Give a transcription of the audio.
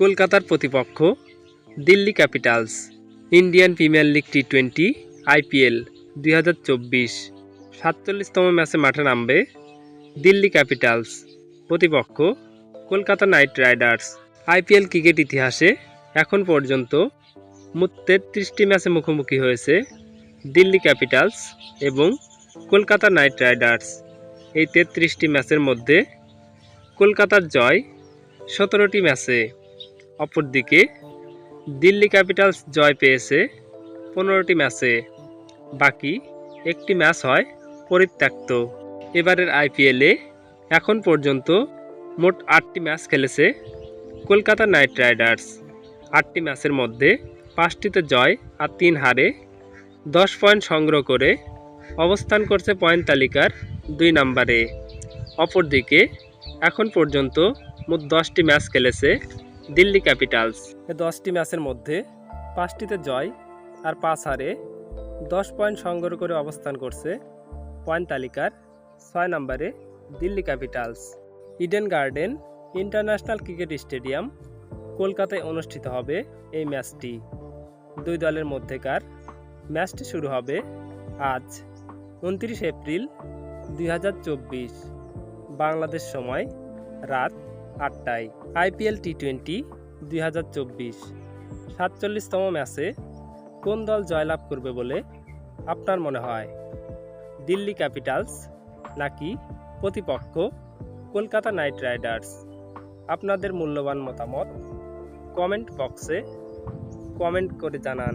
কলকাতার প্রতিপক্ষ, Delhi Capitals, Indian Premier League T twenty IPL দুই হাজার চব্বিশ। সাতচল্লিশতম ম্যাচে মাঠে নামবে দিল্লি ক্যাপিটালস। প্রতিপক্ষ, Kolkata Knight Riders. IPL cricket ইতিহাসে এখন পর্যন্ত মোট তেত্রিশটি ম্যাচে মুখোমুখি হয়েছে দিল্লি ক্যাপিটালস এবং কলকাতা নাইট রাইডার্স। এই তেত্রিশটি ম্যাচের মধ্যে কলকাতার জয় সতেরোটি ম্যাচে অপরদিকে দিল্লি ক্যাপিটালস জয় পেয়েছে পনেরোটি ম্যাচে। বাকি একটি ম্যাচ হয় পরিত্যক্ত। এবারের আইপিএলে এখন পর্যন্ত মোট আটটি ম্যাচ খেলেছে কলকাতা নাইট রাইডার্স। আটটি ম্যাচের মধ্যে পাঁচটিতে জয় আর তিন হারে দশ পয়েন্ট সংগ্রহ করে অবস্থান করছে পয়েন্ট তালিকার দুই নম্বরে। অপরদিকে এখন পর্যন্ত মোট দশটি ম্যাচ খেলেছে দিল্লি ক্যাপিটালস। দশটি ম্যাচের মধ্যে পাঁচটিতে জয় আর পাঁচ হারে দশ পয়েন্ট সংগ্রহ করে অবস্থান করছে পয়েন্ট তালিকার ছয় নম্বরে Delhi Capitals. Eden garden international cricket stadium কলকাতায় অনুষ্ঠিত হবে এই ম্যাচটি। দুই দলের মধ্যেকার ম্যাচটি শুরু হবে আজ উনত্রিশ এপ্রিল দুই হাজার চব্বিশ। বাংলাদেশ সময় রাত আটটায় আইপিএল টি টোয়েন্টি দুই হাজার চব্বিশ। সাতচল্লিশতম ম্যাচে কোন দল জয়লাভ করবে বলে আপনার মনে হয়? দিল্লি ক্যাপিটালস নাকি প্রতিপক্ষ কলকাতা নাইট রাইডার্স? আপনাদের মূল্যবান মতামত কমেন্ট বক্সে কমেন্ট করে জানান।